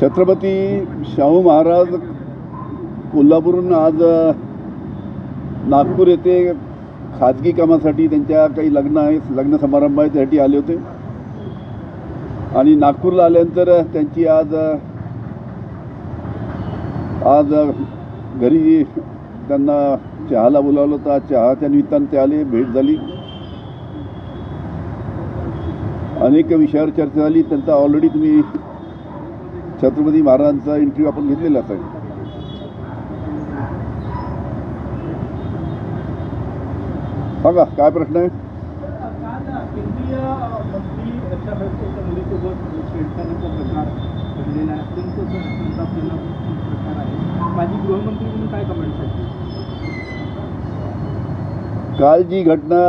छत्रपती शाहू महाराज कोल्हापूरहून आज नागपूर येथे खाजगी कामासाठी त्यांच्या काही लग्न आहे लग्न समारंभ आहे त्यासाठी आले होते. आणि नागपूरला आल्यानंतर त्यांची आज आज घरी त्यांना चहाला बोलावलं होतं. आज चहाच्या निमित्तानं ते आले भेट झाली. अनेक विषयावर चर्चा झाली. त्यांचा ऑलरेडी तुम्ही छत्रपती महाराजांचा इंटरव्ह्यू आपण घेतलेला आहे सांगा काय प्रश्न आहे? काल जी घटना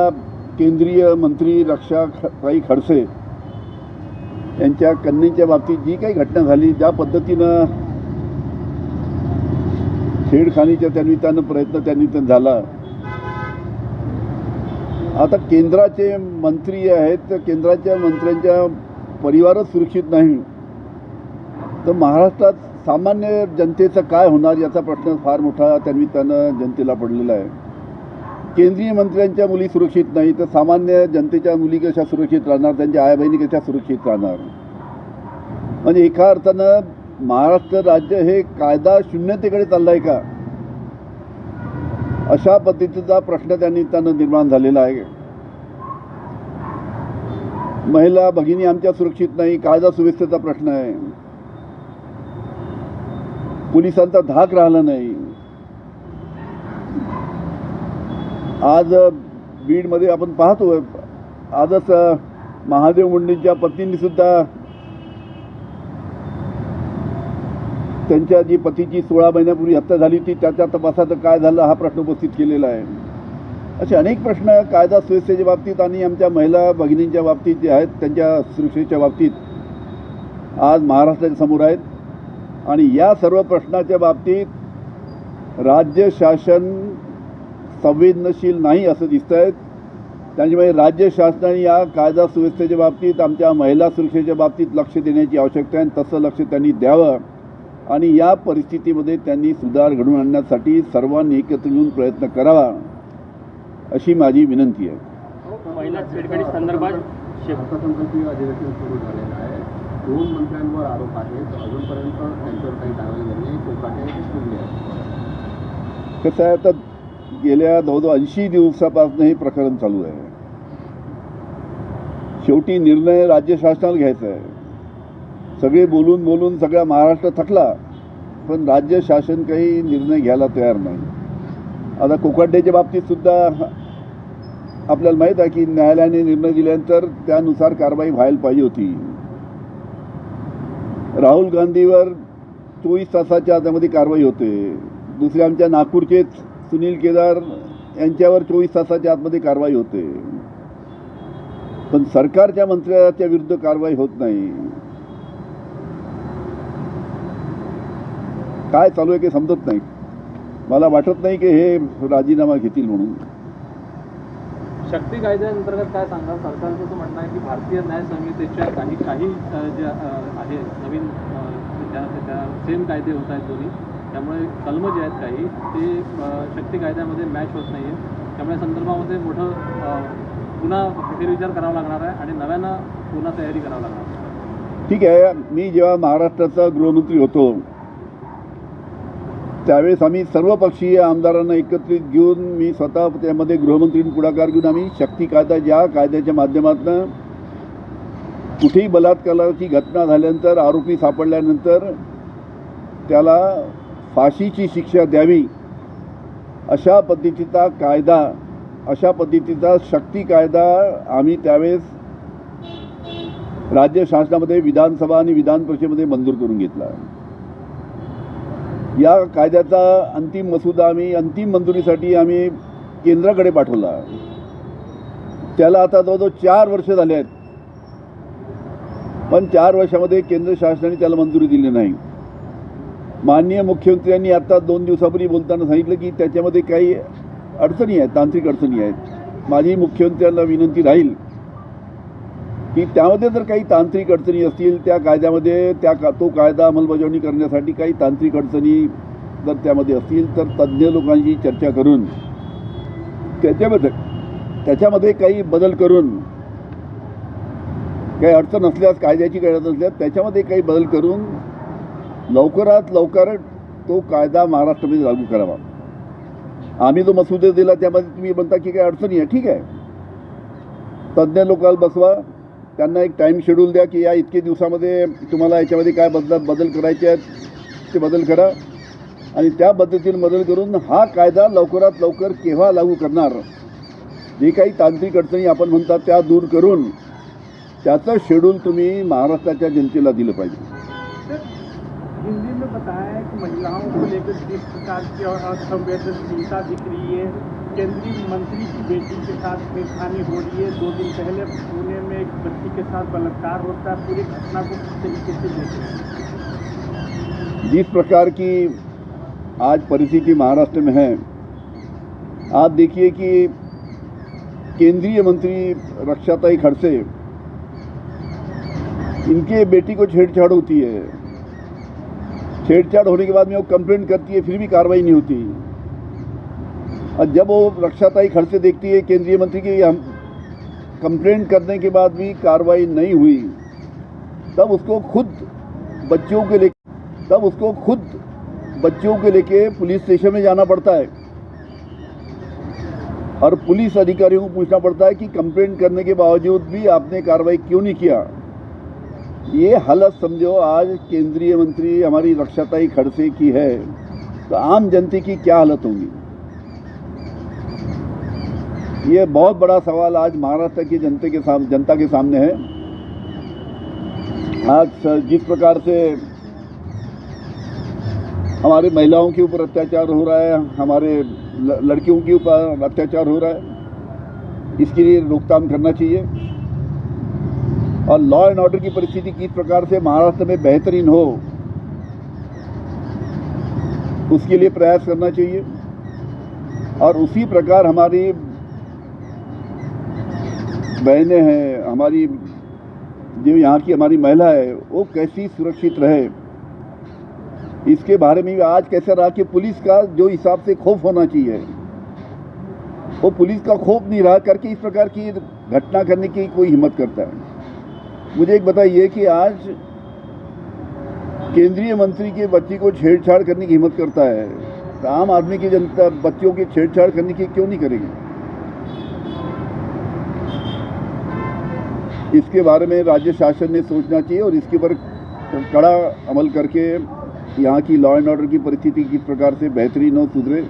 केंद्रीय मंत्री रक्षा राई खडसे त्यांच्या कन्येच्या बाबतीत जी काही घटना झाली ज्या पद्धतीनं छेडखानीच्या त्यानिमित्तानं प्रयत्न त्यानिमित्तानं झाला. आता केंद्राचे मंत्री आहेत तर केंद्राच्या मंत्र्यांच्या परिवारच सुरक्षित नाही. तर महाराष्ट्रात सामान्य जनतेचं काय होणार याचा प्रश्न फार मोठा त्यानिमित्तानं जनतेला पडलेला आहे. केंद्रीय मंत्र्यांच्या मुली सुरक्षित नाही तर सामान्य जनतेच्या मुली कशा सुरक्षित राहणार? त्यांच्या आई बहिणी कशा सुरक्षित राहणार? म्हणजे एका अर्थानं महाराष्ट्र राज्य हे कायदा शून्यतेकडे चाललंय का? अशा पद्धतीचा प्रश्न त्या निमित्तानं निर्माण झालेला आहे. महिला भगिनी आमच्या सुरक्षित नाही कायदा सुव्यवस्थेचा प्रश्न आहे. पोलिसांचा धाक राहिला नाही. आज बीडमध्ये आपण पाहतो आजच महादेव मुंडेंच्या पत्नींनी सुद्धा त्यांच्या जी पतीची सोळा महिन्यापूर्वी हत्या झाली ती त्याच्या तपासाचं काय झालं हा प्रश्न उपस्थित केलेला आहे. असे अनेक प्रश्न कायदा सुव्यवस्थेच्या बाबतीत आणि आमच्या महिला भगिनींच्या बाबतीत जे आहेत त्यांच्या सुरक्षेच्या बाबतीत आज महाराष्ट्राच्या समोर आहेत. आणि या सर्व प्रश्नाच्या बाबतीत राज्य शासन संवेदनशील नाही असं दिसत आहेत त्याच्यामुळे राज्य शासनाने या कायदा सुव्यवस्थेच्या बाबतीत आमच्या महिला सुरक्षेच्या बाबतीत लक्ष देण्याची आवश्यकता आहे. आणि तसं लक्ष त्यांनी द्यावं आणि या परिस्थितीमध्ये त्यांनी सुधार घडवून आणण्यासाठी सर्वांनी एकत्र येऊन प्रयत्न करावा अशी माझी विनंती आहे. महिला संदर्भात दोन मंत्र्यांवर आरोप आहेत. अजूनपर्यंत त्यांच्यावर काही कारवाई झाली नाही. कसं आहे आता गेल्या जवळजवळ ऐंशी दिवसापासून हे प्रकरण चालू आहे. शेवटी निर्णय राज्य शासनाला घ्यायचा आहे. सगळे बोलून बोलून सगळा महाराष्ट्र थकला पण राज्य शासन काही निर्णय घ्यायला तयार नाही. आता कोकाड्याच्या बाबतीत सुद्धा आपल्याला माहीत आहे की न्यायालयाने निर्णय दिल्यानंतर त्यानुसार कारवाई व्हायला पाहिजे होती. राहुल गांधीवर चोवीस तासाच्या आतामध्ये कारवाई होते. दुसरे आमच्या नागपूरचेच सुनील केदार यांच्यावर चोवीस तासाच्या आतमध्ये कारवाई होते. पण सरकारच्या मंत्र्याच्या विरुद्ध कारवाई होत नाही. काय चालू आहे की समजत नाही. मला वाटत नाही की हे राजीनामा घेतील म्हणून. शक्ती कायद्याअंतर्गत काय सांगा सरकारचं असं म्हणणं आहे की भारतीय न्याय संहितेच्या काही काही ज्या आहे नवीन सेम कायदे होत आहेत दोन्ही. त्यामुळे कलमं जे आहेत काही ते शक्ती कायद्यामध्ये मॅच होत नाही आहे त्यामुळे संदर्भामध्ये मोठं पुन्हा फेरविचार करावा लागणार आहे आणि नव्यानं पुन्हा तयारी करावी लागणार आहे. ठीक आहे. मी जेव्हा महाराष्ट्राचा गृहमंत्री होतो त्यावेळेस आम्ही सर्वपक्षीय आमदारांना एकत्रित घेऊन मी स्वतः त्यामध्ये गृहमंत्री पुढाकार घेऊन आम्ही शक्ती कायदा ज्या कायद्याच्या माध्यमातून कुठेही बलात्काराची घटना झाल्यानंतर आरोपी सापडल्यानंतर त्याला फाशीची शिक्षा द्यावी. अशा पद्धतीचा कायदा अशा पद्धतीचा शक्ती कायदा आम्ही त्यावेळेस राज्य शासनामध्ये विधानसभा आणि विधान परिषदेमध्ये मंजूर करून घेतला. या कायद्याचा अंतिम मसुदा आम्ही अंतिम मंजुरीसाठी आम्ही केंद्राकडे पाठवला. त्याला आता जवळजवळ चार वर्ष झाले आहेत. पण चार वर्षामध्ये केंद्र शासनाने त्याला मंजुरी दिली नाही. माननीय मुख्यमंत्र्यांनी आता दोन दिवसापूर्वी बोलताना सांगितलं की त्याच्यामध्ये काही अडचणी आहेत तांत्रिक अडचणी आहेत. माझी मुख्यमंत्र्यांना विनंती राहील की त्यामध्ये जर काही तांत्रिक अडचणी असतील त्या कायद्यामध्ये त्या का तो कायदा अंमलबजावणी करण्यासाठी काही तांत्रिक अडचणी जर त्यामध्ये असतील तर तज्ज्ञ लोकांशी चर्चा करून त्याच्यामध्ये त्याच्यामध्ये काही बदल करून काही अडचण असल्यास कायद्याची गरज असल्यास त्याच्यामध्ये काही बदल करून लवकरात लवकर तो कायदा महाराष्ट्रामध्ये लागू करावा. आम्ही जो मसुदा दिला त्यामध्ये तुम्ही म्हणता की काही अडचणी आहे. ठीक आहे. तज्ज्ञ लोकांना बसवा. त्यांना एक टाईम शेड्यूल द्या की या इतके दिवसामध्ये तुम्हाला याच्यामध्ये काय बदला बदल करायचे आहेत ते बदल करा. आणि त्या पद्धतीने बदल करून हा कायदा लवकरात लवकर केव्हा लागू करणार? जे काही तांत्रिक अडचणी आपण म्हणतात त्या दूर करून त्याचं शेड्यूल तुम्ही महाराष्ट्राच्या जनतेला दिलं पाहिजे. में बताया है कि महिलाओं को लेकर जिस प्रकार की असंवेदनशीलता दिख रही है। केंद्रीय मंत्री की बेटी के साथ छेड़खानी हो रही है। दो दिन पहले पुणे में एक बच्ची के साथ बलात्कार होता है। पूरी घटना को किस तरीके से देख रहे जिस प्रकार की आज परिस्थिति महाराष्ट्र में है, आप देखिए कि केंद्रीय मंत्री रक्षाताई खड़से, इनके बेटी को छेड़छाड़ होती है। छेड़छाड़ होने के बाद में वो कंप्लेंट करती है, फिर भी कार्रवाई नहीं होती। और जब वो रक्षाताई खड़से देखती है, केंद्रीय मंत्री की हम कंप्लेंट करने के बाद भी कार्रवाई नहीं हुई, तब उसको खुद बच्चों के लेके तब उसको खुद बच्चों के लेके पुलिस स्टेशन में जाना पड़ता है। और पुलिस अधिकारियों को पूछना पड़ता है कि कंप्लेंट करने के बावजूद भी आपने कार्रवाई क्यों नहीं किया? ये हालत समझो, आज केंद्रीय मंत्री हमारी रक्षाताई खड़से की है तो आम जनते की क्या हालत होगी? ये बहुत बड़ा सवाल आज महाराष्ट्र की जनता के साम, जनता के सामने है। आज जिस प्रकार से हमारे महिलाओं के ऊपर अत्याचार हो रहा है, हमारे लड़कियों के ऊपर अत्याचार हो रहा है, इसके लिए रोकथाम करना चाहिए। और लॉ एंड ऑर्डर की परिस्थिति किस प्रकार से महाराष्ट्र में बेहतरीन हो, उसके लिए प्रयास करना चाहिए। और उसी प्रकार हमारी बहनें हैं, हमारी जो यहाँ की हमारी महिला है, वो कैसी सुरक्षित रहे। इसके बारे में भी आज कैसा रहा कि पुलिस का जो हिसाब से खौफ होना चाहिए, वो पुलिस का खौफ नहीं रहा करके इस प्रकार की घटना करने की कोई हिम्मत करता है। मुझे एक बताइए कि आज केंद्रीय मंत्री के बच्ची को छेड़छाड़ करने की हिम्मत करता है। तो आम आदमी की जनता बच्चों की छेड़छाड़ करने की क्यों नहीं करेगी? इसके बारे में राज्य शासन ने सोचना चाहिए और इसके ऊपर कड़ा अमल करके यहाँ की लॉ एंड ऑर्डर की परिस्थिति किस प्रकार से बेहतरीन हो सुधरे।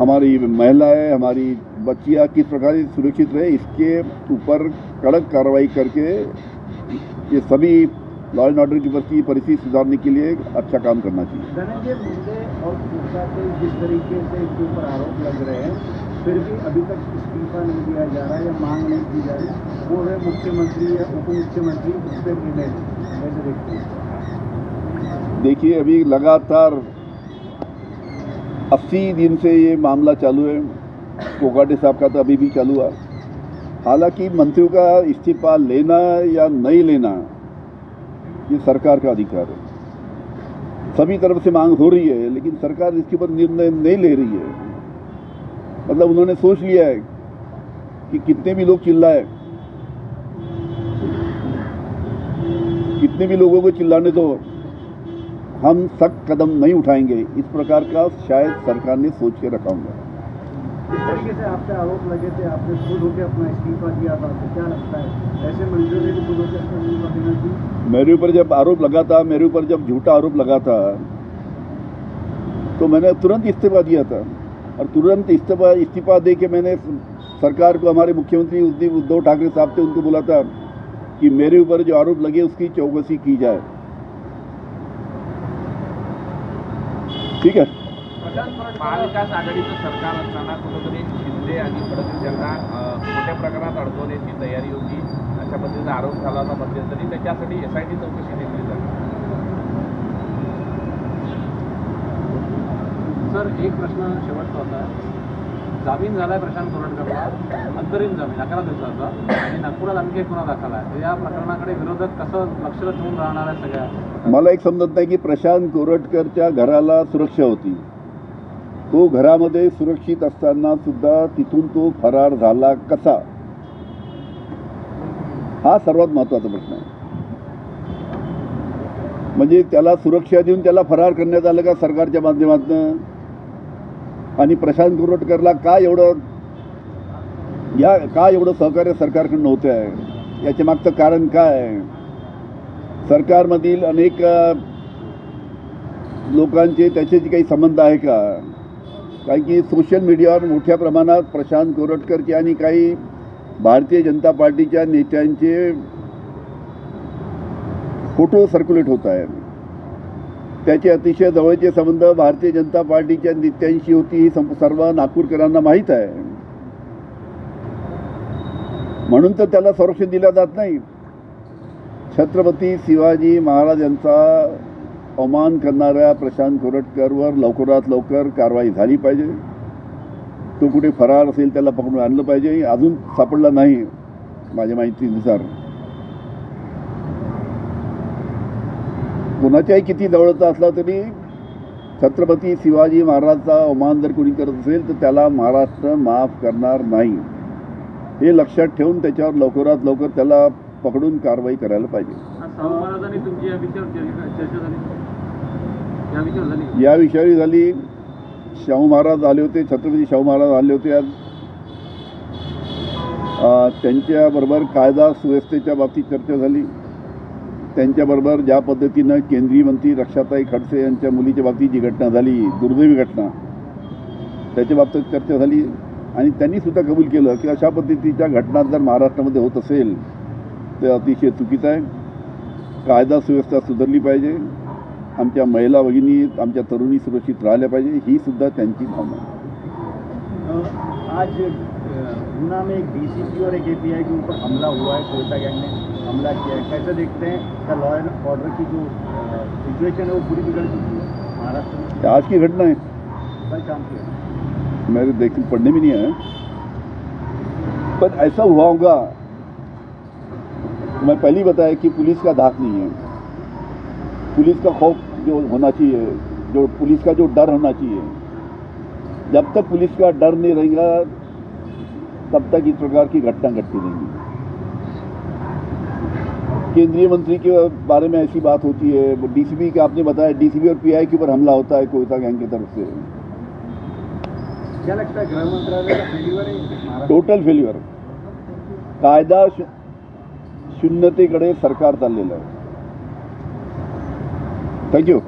हमारी महिलाएँ हमारी बच्चियाँ किस प्रकार से सुरक्षित रहे इसके ऊपर कड़क कार्रवाई करके ये सभी लॉ एंड ऑर्डर की परिस्थिति परिस्थिति सुधारने के लिए अच्छा काम करना चाहिए। और जिस तरीके से इनके ऊपर आरोप लग रहे हैं फिर भी अभी तक इस्तीफा नहीं दिया जा रहा है या मांग नहीं की जा रही वो है मुख्यमंत्री या उप मुख्यमंत्री उस पर निर्णय देखिए अभी लगातार 80 दिन से ये मामला चालू है। कोकाटे साहब का तो अभी भी चालू है हालाँकि मंत्रियों का इस्तीफा लेना या नहीं लेना ये सरकार का अधिकार है। सभी तरफ़ से मांग हो रही है, लेकिन सरकार इसके ऊपर निर्णय नहीं ले रही है। मतलब उन्होंने सोच लिया है कि कितने भी लोग चिल्लाए, कितने भी लोगों को चिल्लाने दो। हम सख्त कदम नहीं उठाएँगे। इस प्रकार का शायद सरकार ने सोच के रखा होगा। जिस तरीके से आप आरोप लगे थे आपने खुद होकर अपना इस्तीफा दिया था तो क्या लगता है? ऐसे मंत्रियों ने भी खुद होकर अपना इस्तीफा देना चाहिए? मेरे ऊपर जब आरोप लगा था मेरे ऊपर जब झूठा आरोप लगा था तो मैंने तुरंत इस्तीफा दिया था। और तुरंत इस्तीफा इस्तीफा दे के मैंने सरकार को हमारे मुख्यमंत्री उस दिन उद्धव ठाकरे साहब थे उनको बोला था कि मेरे ऊपर जो आरोप लगे उसकी चौकसी की जाए। ठीक आहे. महाविकास आघाडीचं सरकार असताना कुठंतरी शिंदे आणि फडणवीस यांना मोठ्या प्रमाणात अडकवण्याची तयारी होती. अशा पद्धतीचा आरोप झाला होता मध्यंतरी. त्याच्यासाठी एस आय टी चौकशी नेमली जाते सर एक प्रश्न शेवटचा होता. जामीन आहे प्रशांत कोरटकरला अंतरिम जामीन अकरा दिवसाचा. आणि नागपुरात आणखी एक गुन्हा दाखल आहे. तर या प्रकरणाकडे विरोधक कसं लक्ष ठेवून राहणार आहे सगळ्या? मला एक समजत नाही की प्रशांत कोरटकरच्या घराला सुरक्षा होती. तो घरामध्ये सुरक्षित असताना सुद्धा तिथून तो फरार झाला कसा? हा सर्वात महत्त्वाचा प्रश्न आहे. म्हणजे त्याला सुरक्षा देऊन त्याला फरार करण्यात आलं का सरकारच्या माध्यमातून? आणि प्रशांत कोरटकरला का एवढं या का एवढं सहकार्य सरकारकडून होतं आहे? याच्या मागचं कारण काय आहे? सरकारमधील अनेक लोकांचे त्याच्याशी काही संबंध आहे का? कारण की सोशल मीडियावर मोठ्या प्रमाणात प्रशांत कोरटकरचे आणि काही भारतीय जनता पार्टीच्या नेत्यांचे फोटो सर्क्युलेट होत आहेत. त्याचे अतिशय जवळचे संबंध भारतीय जनता पार्टीच्या नेत्यांशी होती ही सर्व नागपूरकरांना माहीत आहे. म्हणून तर त्याला संरक्षण दिलं जात नाही. छत्रपती शिवाजी महाराज यांचा अवमान करणाऱ्या प्रशांत कोरटकरवर लवकरात लवकर कारवाई झाली पाहिजे. तो कुठे फरार असेल त्याला पकडून आणलं पाहिजे. अजून सापडला नाही माझ्या माहितीनुसार. कोणाच्याही किती जवळचा असला तरी छत्रपती शिवाजी महाराजचा अवमान जर कोणी करत असेल तर त्याला महाराष्ट्र माफ करणार नाही. हे लक्षात ठेवून त्याच्यावर लवकरात लवकर त्याला पकडून कारवाई करायला पाहिजे. या विषयावर झाली? शाहू महाराज आले होते छत्रपती शाहू महाराज आले होते आज. त्यांच्याबरोबर कायदा सुव्यवस्थेच्या बाबतीत चर्चा झाली. त्यांच्याबरोबर ज्या पद्धतीनं केंद्रीय मंत्री रक्षाताई खडसे यांच्या मुलीच्या बाबतीत जी घटना झाली दुर्दैवी घटना त्याच्या बाबतीत चर्चा झाली आणि त्यांनी सुद्धा कबूल केलं की अशा पद्धतीच्या घटना जर महाराष्ट्रामध्ये होत असेल ते अतिशय चुकीचं आहे. कायदा सुव्यवस्था सुधारली पाहिजे. आमच्या महिला भगिनी आमच्या तरुणी सुरक्षित राहिल्या पाहिजे ही सुद्धा त्यांची भावना आहे. आज गुना में एक डीसीपी और एक एपीआई के ऊपर हमला हुआ है कोयता गैंग ने हमला किया है। कैसे देखते हैं क्या लॉ एंड ऑर्डर की जो सिचुएशन है वो पूरी बिगड़ चुकी है महाराष्ट्र में? आज की घटना है कल शाम की मेरे देख पढ़ने भी नहीं आया। पर ऐसा हुआ होगा मैं पहले ही बताया कि पुलिस का धाक नहीं है। पुलिस का खौफ जो होना चाहिए जो पुलिस का जो डर होना चाहिए। जब तक पुलिस का डर नहीं रहेगा तब तक इस प्रकार की घटना घटती रहेंगी। केंद्रीय मंत्री के बारे में ऐसी बात होती है। डीसीपी का आपने बताया डीसीपी और पीआई के ऊपर हमला होता है कोयता गैंग की तरफ़ से। क्या लगता है गृह मंत्रालय का फेल्यूर है? टोटल फेल्युअर कायदा शून्यते कड़े सरकार चाललेलं आहे थँक्यू